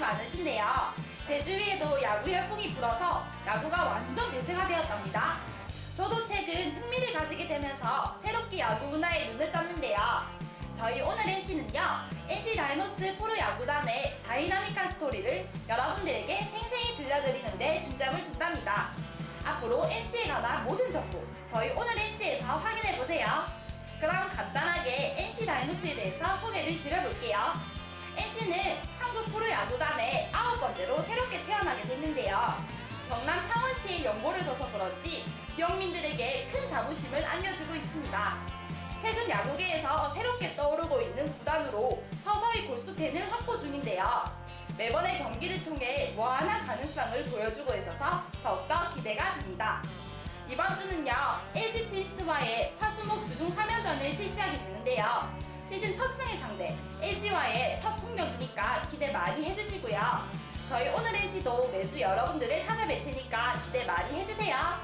많으신데요. 제 주 위에도 야구 열풍이 불어서 야구가 완전 대세가 되었답니다. 저도 최근 흥미를 가지게 되면서 새롭게 야구 문화에 눈을 떴는데요. 저희 오늘 NC는요, NC 다이노스 프로야구단의 다이나믹한 스토리를 여러분들에게 생생히 들려드리는데 중점을 둔답니다. 앞으로 NC에 관한 모든 정보, 저희 오늘 NC에서 확인해보세요. 그럼 간단하게 NC 다이노스에 대해서 소개를 드려볼게요. 프로야구단의 아홉 번째로 새롭게 태어나게 됐는데요. 경남 창원시에 연고를 둬서 그런지 지역민들에게 큰 자부심을 안겨주고 있습니다. 최근 야구계에서 새롭게 떠오르고 있는 구단으로 서서히 골수팬을 확보 중인데요. 매번의 경기를 통해 무한한 가능성을 보여주고 있어서 더욱더 기대가 됩니다. 이번 주는요, LG 트윈스와의 화수목 주중 3연전을 실시하게 되는데요. 시즌 첫 승의 상대, LG와의 첫 공격이니까 기대 많이 해주시고요. 저희 오늘 NC도 매주 여러분들을 찾아뵐 테니까 기대 많이 해주세요.